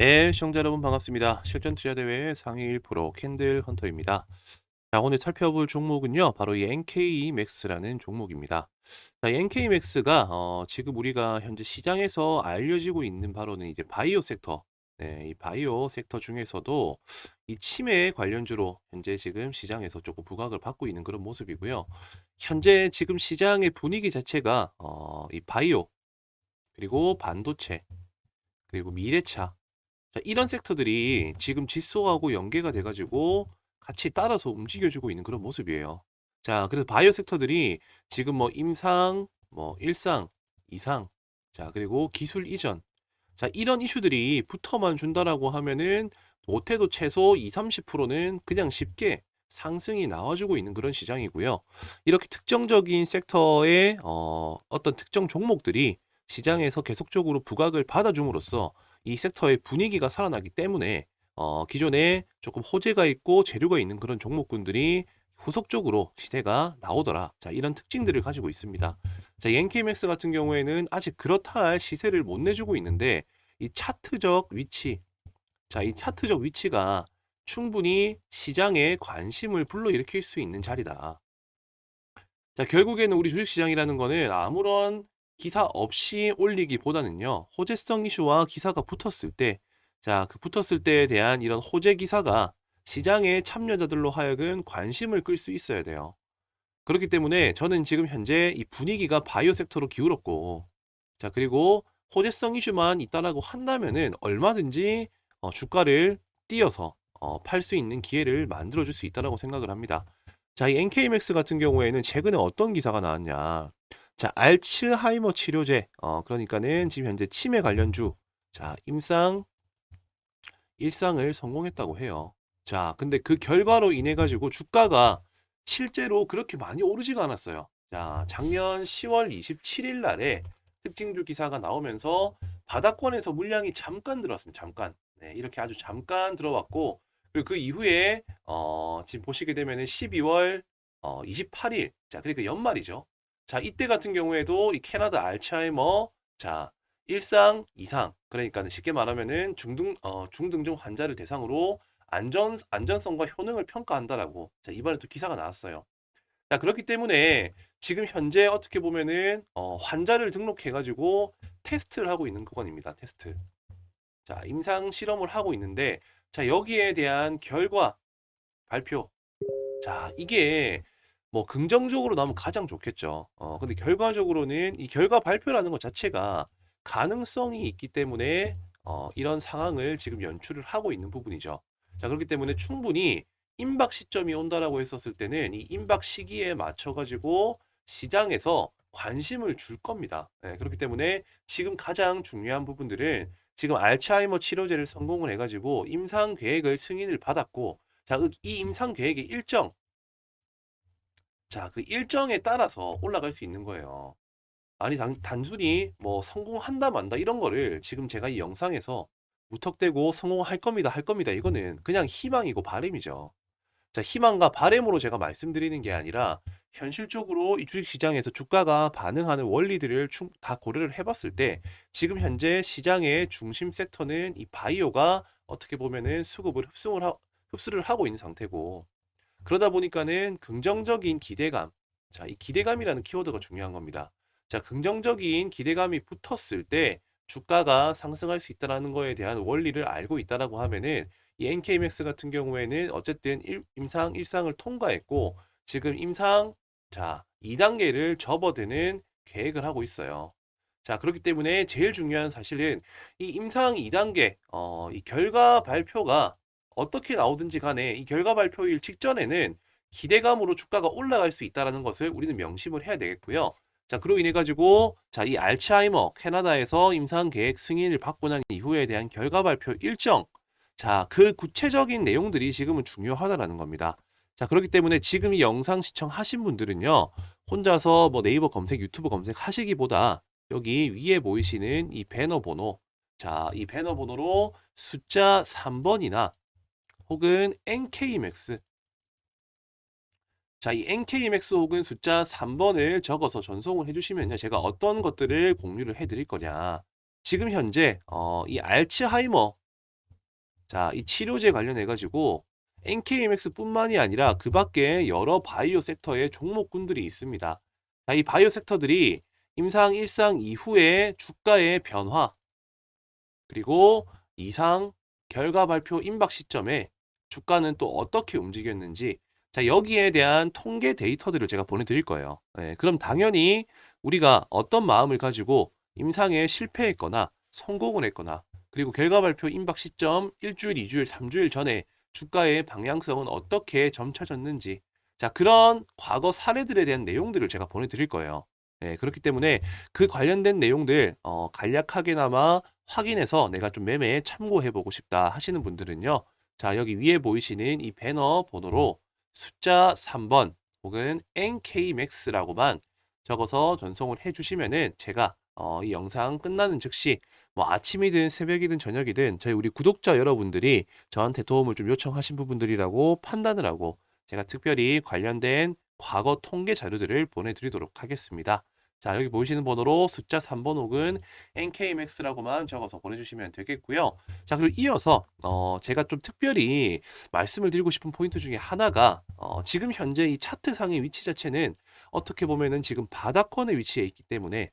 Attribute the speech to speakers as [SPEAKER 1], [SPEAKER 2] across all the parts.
[SPEAKER 1] 네, 시청자 여러분 반갑습니다. 실전 투자 대회 상위 1% 캔들 헌터입니다. 자, 오늘 살펴볼 종목은요, 바로 이 NK 맥스라는 종목입니다. 자, 이 NK 맥스가 어, 지금 우리가 현재 시장에서 알려지고 있는 바로는 이제 바이오 섹터, 네, 이 바이오 섹터 중에서도 이 치매 관련주로 현재 지금 시장에서 조금 부각을 받고 있는 그런 모습이고요. 현재 지금 시장의 분위기 자체가 어, 이 바이오 그리고 반도체 그리고 미래차 자, 이런 섹터들이 지금 지수하고 연계가 돼가지고 같이 따라서 움직여주고 있는 그런 모습이에요. 자, 그래서 바이오 섹터들이 지금 뭐 임상, 뭐 일상, 이상, 자, 그리고 기술 이전. 자, 이런 이슈들이 붙어만 준다라고 하면은 못해도 최소 2, 30%는 그냥 쉽게 상승이 나와주고 있는 그런 시장이고요. 이렇게 특정적인 섹터의 어, 어떤 특정 종목들이 시장에서 계속적으로 부각을 받아줌으로써 이 섹터의 분위기가 살아나기 때문에 어, 기존에 조금 호재가 있고 재료가 있는 그런 종목군들이 후속적으로 시세가 나오더라. 자, 이런 특징들을 가지고 있습니다. 자, 엔케이맥스 같은 경우에는 아직 그렇다 할 시세를 못 내주고 있는데 이 차트적 위치, 자, 이 차트적 위치가 충분히 시장에 관심을 불러일으킬 수 있는 자리다. 자, 결국에는 우리 주식시장이라는 거는 아무런 기사 없이 올리기보다는요, 호재성 이슈와 기사가 붙었을 때, 자, 그 붙었을 때에 대한 이런 호재 기사가 시장의 참여자들로 하여금 관심을 끌 수 있어야 돼요. 그렇기 때문에 저는 지금 현재 이 분위기가 바이오 섹터로 기울었고, 자, 그리고 호재성 이슈만 있다라고 한다면은 얼마든지 어, 주가를 띄어서 어, 팔 수 있는 기회를 만들어줄 수 있다라고 생각을 합니다. 자, 이 NKMX 같은 경우에는 최근에 어떤 기사가 나왔냐. 자, 알츠하이머 치료제. 어, 그러니까는 지금 현재 치매 관련주. 자, 임상 일상을 성공했다고 해요. 자, 근데 그 결과로 인해 가지고 주가가 실제로 그렇게 많이 오르지가 않았어요. 자, 작년 10월 27일 날에 특징주 기사가 나오면서 바닥권에서 물량이 잠깐 들어왔습니다. 잠깐. 네, 이렇게 아주 잠깐 들어왔고 그리고 그 이후에 어, 지금 보시게 되면은 12월 어, 28일. 자, 그러니까 연말이죠. 자, 이때 같은 경우에도 이 캐나다 알츠하이머 자, 일상 이상 그러니까는 쉽게 말하면은 중등 어, 중등중 환자를 대상으로 안전 안전성과 효능을 평가한다라고 자, 이번에 또 기사가 나왔어요. 자, 그렇기 때문에 지금 현재 어떻게 보면은 어, 환자를 등록해 가지고 테스트를 하고 있는 구간입니다. 테스트. 자, 임상 실험을 하고 있는데 자, 여기에 대한 결과 발표. 자, 이게 뭐 긍정적으로 나오면 가장 좋겠죠. 어, 근데 결과적으로는 이 결과 발표라는 것 자체가 가능성이 있기 때문에 어, 이런 상황을 지금 연출을 하고 있는 부분이죠. 자, 그렇기 때문에 충분히 임박 시점이 온다라고 했었을 때는 이 임박 시기에 맞춰가지고 시장에서 관심을 줄 겁니다. 예, 그렇기 때문에 지금 가장 중요한 부분들은 지금 알츠하이머 치료제를 성공을 해가지고 임상 계획을 승인을 받았고, 자, 그이 임상 계획의 일정, 자, 그 일정에 따라서 올라갈 수 있는 거예요. 아니, 단, 단순히 뭐 성공한다 만다 이런 거를 지금 제가 이 영상에서 무턱대고 성공할 겁니다, 할 겁니다. 이거는 그냥 희망이고 바람이죠. 자, 희망과 바람으로 제가 말씀드리는 게 아니라 현실적으로 이 주식시장에서 주가가 반응하는 원리들을 충- 다 고려를 해봤을 때 지금 현재 시장의 중심 섹터는 이 바이오가 어떻게 보면은 수급을 흡수를, 하, 흡수를 하고 있는 상태고 그러다 보니까는 긍정적인 기대감. 자, 이 기대감이라는 키워드가 중요한 겁니다. 자, 긍정적인 기대감이 붙었을 때 주가가 상승할 수 있다라는 거에 대한 원리를 알고 있다라고 하면은 이 NKMX 같은 경우에는 어쨌든 일, 임상 1상을 통과했고 지금 임상 자, 2단계를 접어드는 계획을 하고 있어요. 자, 그렇기 때문에 제일 중요한 사실은 이 임상 2단계 어, 이 결과 발표가 어떻게 나오든지 간에 이 결과 발표일 직전에는 기대감으로 주가가 올라갈 수 있다는 것을 우리는 명심을 해야 되겠고요. 자, 그로 인해 가지고 자, 이 알츠하이머 캐나다에서 임상 계획 승인을 받고 난 이후에 대한 결과 발표 일정 자, 그 구체적인 내용들이 지금은 중요하다라는 겁니다. 자, 그렇기 때문에 지금 이 영상 시청하신 분들은요. 혼자서 뭐 네이버 검색, 유튜브 검색 하시기보다 여기 위에 보이시는 이 배너 번호 자, 이 배너 번호로 숫자 3번이나 혹은 NKMX. 자, 이 NKMX 혹은 숫자 3번을 적어서 전송을 해주시면요. 제가 어떤 것들을 공유를 해드릴 거냐. 지금 현재, 어, 이 알츠하이머 자, 이 치료제 관련해 가지고 NKMX뿐만이 아니라 그 밖에 여러 바이오 섹터의 종목군들이 있습니다. 자, 이 바이오 섹터들이 임상 1상 이후의 주가의 변화 그리고 이상 결과 발표 임박 시점에 주가는 또 어떻게 움직였는지 자, 여기에 대한 통계 데이터들을 제가 보내드릴 거예요. 예, 그럼 당연히 우리가 어떤 마음을 가지고 임상에 실패했거나 성공을 했거나 그리고 결과 발표 임박 시점 1주일, 2주일, 3주일 전에 주가의 방향성은 어떻게 점쳐졌는지 자, 그런 과거 사례들에 대한 내용들을 제가 보내드릴 거예요. 예, 그렇기 때문에 그 관련된 내용들 어, 간략하게나마 확인해서 내가 좀 매매에 참고해보고 싶다 하시는 분들은요. 자, 여기 위에 보이시는 이 배너 번호로 숫자 3번 혹은 NKMAX라고만 적어서 전송을 해주시면은 제가 어, 이 영상 끝나는 즉시 뭐 아침이든 새벽이든 저녁이든 저희 우리 구독자 여러분들이 저한테 도움을 좀 요청하신 부분들이라고 판단을 하고 제가 특별히 관련된 과거 통계 자료들을 보내드리도록 하겠습니다. 자, 여기 보이시는 번호로 숫자 3번 혹은 NKMAX라고만 적어서 보내주시면 되겠고요. 자, 그리고 이어서 어, 제가 좀 특별히 말씀을 드리고 싶은 포인트 중에 하나가 어, 지금 현재 이 차트상의 위치 자체는 어떻게 보면은 지금 바닥권에 위치해 있기 때문에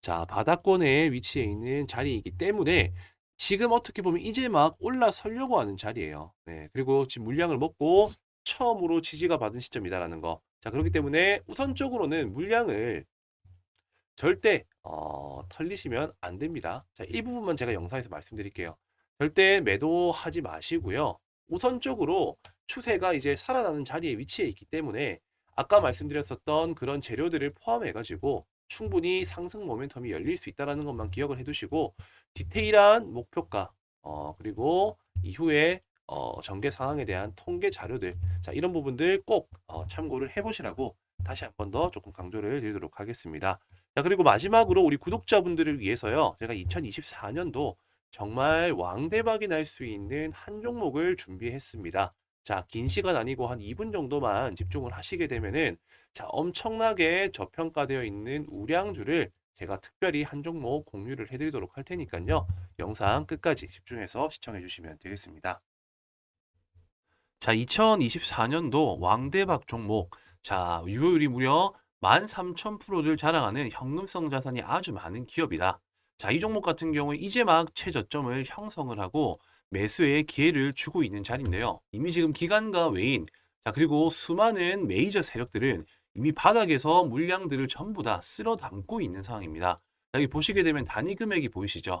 [SPEAKER 1] 자, 바닥권에 위치해 있는 자리이기 때문에 지금 어떻게 보면 이제 막 올라서려고 하는 자리예요. 네, 그리고 지금 물량을 먹고 처음으로 지지가 받은 시점이다라는 거. 자, 그렇기 때문에 우선적으로는 물량을 절대 어, 털리시면 안 됩니다. 자, 이 부분만 제가 영상에서 말씀드릴게요. 절대 매도하지 마시고요. 우선적으로 추세가 이제 살아나는 자리에 위치해 있기 때문에 아까 말씀드렸었던 그런 재료들을 포함해 가지고 충분히 상승 모멘텀이 열릴 수 있다는 것만 기억을 해 두시고 디테일한 목표가 어, 그리고 이후에 어, 전개 상황에 대한 통계 자료들 자 이런 부분들 꼭 어, 참고를 해보시라고 다시 한 번 더 조금 강조를 드리도록 하겠습니다. 자 그리고 마지막으로 우리 구독자분들을 위해서요 제가 2024년도 정말 왕대박이 날 수 있는 한 종목을 준비했습니다. 자, 긴 시간 아니고 한 2분 정도만 집중을 하시게 되면은 자, 엄청나게 저평가되어 있는 우량주를 제가 특별히 한 종목 공유를 해드리도록 할 테니까요. 영상 끝까지 집중해서 시청해 주시면 되겠습니다. 자, 2024년도 왕대박 종목. 자, 유효율이 무려 13,000%를 자랑하는 현금성 자산이 아주 많은 기업이다. 자, 이 종목 같은 경우에 이제 막 최저점을 형성을 하고 매수의 기회를 주고 있는 자리인데요. 이미 지금 기관과 외인, 자, 그리고 수많은 메이저 세력들은 이미 바닥에서 물량들을 전부 다 쓸어 담고 있는 상황입니다. 여기 보시게 되면 단위 금액이 보이시죠?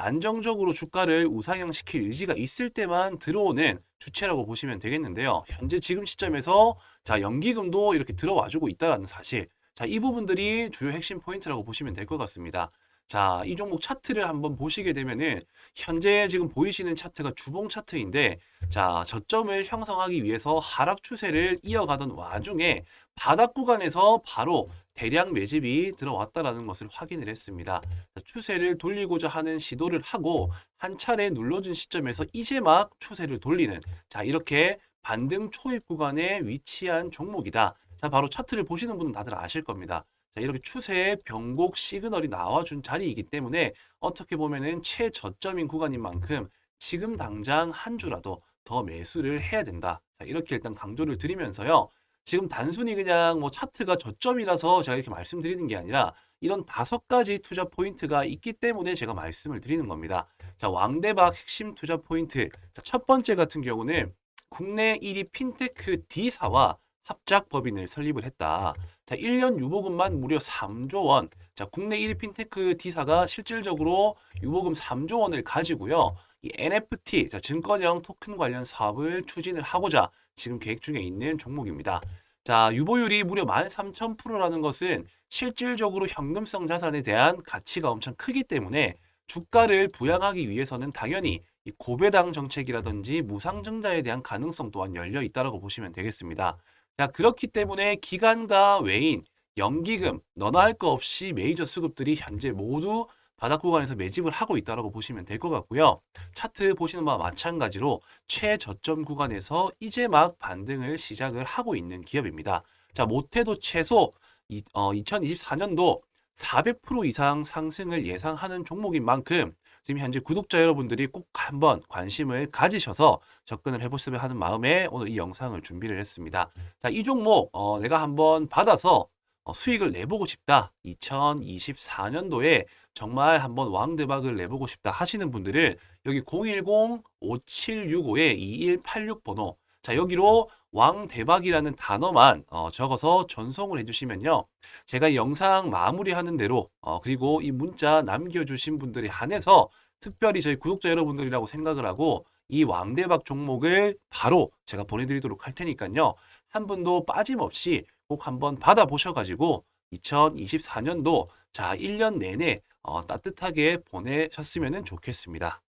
[SPEAKER 1] 안정적으로 주가를 우상향시킬 의지가 있을 때만 들어오는 주체라고 보시면 되겠는데요. 현재 지금 시점에서 자, 연기금도 이렇게 들어와주고 있다라는 사실. 자, 이 부분들이 주요 핵심 포인트라고 보시면 될 것 같습니다. 자, 이 종목 차트를 한번 보시게 되면은 현재 지금 보이시는 차트가 주봉 차트인데 자, 저점을 형성하기 위해서 하락 추세를 이어가던 와중에 바닥 구간에서 바로 대량 매집이 들어왔다라는 것을 확인을 했습니다. 자, 추세를 돌리고자 하는 시도를 하고 한 차례 눌러준 시점에서 이제 막 추세를 돌리는 자, 이렇게 반등 초입 구간에 위치한 종목이다. 자, 바로 차트를 보시는 분은 다들 아실 겁니다. 자, 이렇게 추세의 변곡 시그널이 나와준 자리이기 때문에 어떻게 보면은 최저점인 구간인 만큼 지금 당장 한 주라도 더 매수를 해야 된다. 자, 이렇게 일단 강조를 드리면서요. 지금 단순히 그냥 뭐 차트가 저점이라서 제가 이렇게 말씀드리는 게 아니라 이런 다섯 가지 투자 포인트가 있기 때문에 제가 말씀을 드리는 겁니다. 자, 왕대박 핵심 투자 포인트. 자, 첫 번째 같은 경우는 국내 1위 핀테크 D사와 합작 법인을 설립을 했다. 자, 1년 유보금만 무려 3조 원. 자, 국내 1위 핀테크 D사가 실질적으로 유보금 3조 원을 가지고요. 이 NFT, 자, 증권형 토큰 관련 사업을 추진을 하고자 지금 계획 중에 있는 종목입니다. 자, 유보율이 무려 13,000%라는 것은 실질적으로 현금성 자산에 대한 가치가 엄청 크기 때문에 주가를 부양하기 위해서는 당연히
[SPEAKER 2] 이 고배당 정책이라든지 무상증자에 대한 가능성 또한 열려 있다라고 보시면 되겠습니다. 자, 그렇기 때문에 기관과 외인, 연기금, 너나 할거 없이 메이저 수급들이 현재 모두 바닥 구간에서 매집을 하고 있다라고 보시면 될 것 같고요. 차트 보시는 바와 마찬가지로 최저점 구간에서 이제 막 반등을 시작을 하고 있는 기업입니다. 자, 못해도 최소 이, 어, 2024년도 400% 이상 상승을 예상하는 종목인 만큼 지금 현재 구독자 여러분들이 꼭 한번 관심을 가지셔서 접근을 해보시면 하는 마음에 오늘 이 영상을 준비를 했습니다. 자, 이 종목 어, 내가 한번 받아서 어, 수익을 내보고 싶다. 2024년도에 정말 한번 왕대박을 내보고 싶다 하시는 분들은 여기 010-5765-2186 번호. 자 여기로 왕대박이라는 단어만 어, 적어서 전송을 해주시면요. 제가 이 영상 마무리하는 대로 어, 그리고 이 문자 남겨주신 분들에 한해서 특별히 저희 구독자 여러분들이라고 생각을 하고 이 왕대박 종목을 바로 제가 보내드리도록 할 테니까요. 한 분도 빠짐없이 꼭 한번 받아보셔가지고 2024년도 자 1년 내내 어, 따뜻하게 보내셨으면 좋겠습니다.